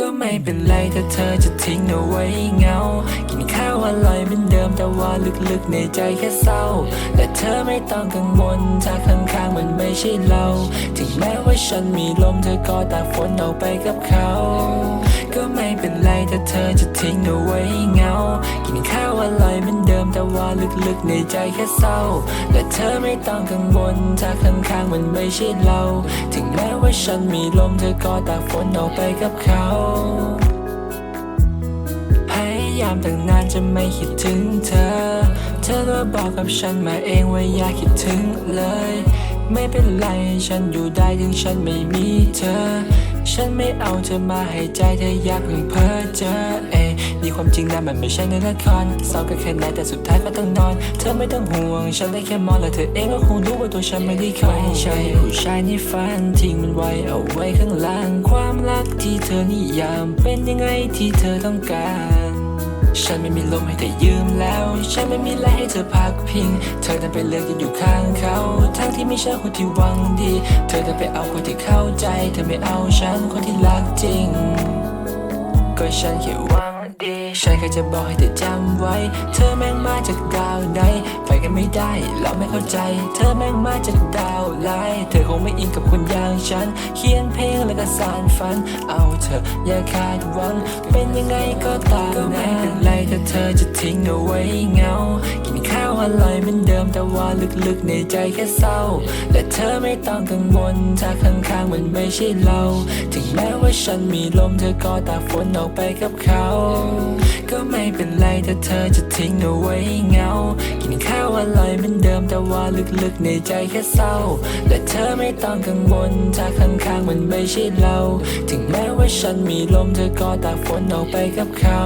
ก็ไม่เป็นไรถ้าเธอจะทิ้งเอาไว้เงา กินข้าวอร่อยเหมือนเดิมแต่ว่าลึกๆในใจแค่เศร้า แต่เธอไม่ต้องกังวลถ้าข้างๆมันไม่ใช่เรา ถึงแม้ว่าฉันมีลมเธอก็ตากฝนออกไปกับเขา ก็ไม่เป็นไรถ้าเธอจะทิ้งเอาไว้เงา กินข้าวอร่อยเหมือนเดิมแต่ว่าลึกๆในใจแค่เศร้า แต่เธอไม่ต้องกังวลถ้าข้างๆมันไม่ใช่เรา ถึงแม้ว่า ฉันมีลมเธอก็ตากฝนออกไปกับเขาพยายามตั้งนานจะไม่คิดถึงเธอ เธอก็บอกกับฉันมาเองว่าอย่าคิดถึงเลย ไม่เป็นไรฉันอยู่ได้ถึงฉันไม่มีเธอ ฉันไม่เอาเธอมาให้ใจเธออยากเพิ่งเพ้อเจอเอยนี่ความจริงนะมันไม่ใช่ในละครเศร้ากันแค่ไหนแต่สุดท้ายก็ต้องนอน เธอไม่ต้องห่วง ฉันได้แค่มองและเธอเองก็คงรู้ว่าตัวฉันไม่ได้คยใช่ผู้ชายในฝันทิ้งมันไว้เอาไว้ข้างล่าง ความรักที่เธอนิยามเป็นยังไงที่เธอต้องการ ฉันไม่มีลมให้เธอยืมแล้ว ฉันไม่มีแรงให้เธอพักพิง เธอดันไปเลือกจะอยู่ข้างเขา ทั้งที่ไม่ใช่คนที่หวังดี เธอดันไปเอาคนที่เข้าใจ เธอไม่เอาฉันคนที่รักจริง ก็ฉันแค่หวังดีฉันแค่จะบอกให้เธอจำไว้ เธอแม่งมาจากดาวไหน ไปกันไม่ได้ เราไม่เข้าใจ เธอแม่งมาจากดาวไลน์เธอคงไม่อินกับคนอย่างฉัน เขียนเพลงแล้วก็สานฝัน เอาเธออย่าคาดหวัง เป็นยังไงก็ตามนะ ธอจะทิ้งเอาไว้เงา กินข้าวอร่อยเหมือนเดิมแต่ว่าลึกๆในใจแค่เศร้าแต่เธอไม่ต้องกังวลถ้าข้างๆมันไม่ใช่เรา ถึงแม้ว่าฉันมีลมเธอก็ตากฝนออกไปกับเขา ก็ไม่เป็นไรถ้าเธอจะทิ้งเอาไว้เงา กินข้าวอร่อยเหมือนเดิมแต่ว่าลึกๆในใจแค่เศร้าแต่เธอไม่ต้องกังวลถ้าข้างๆมันไม่ใช่เรา ถึงแม้ว่าฉันมีลมเธอก็ตากฝนออกไปกับเขา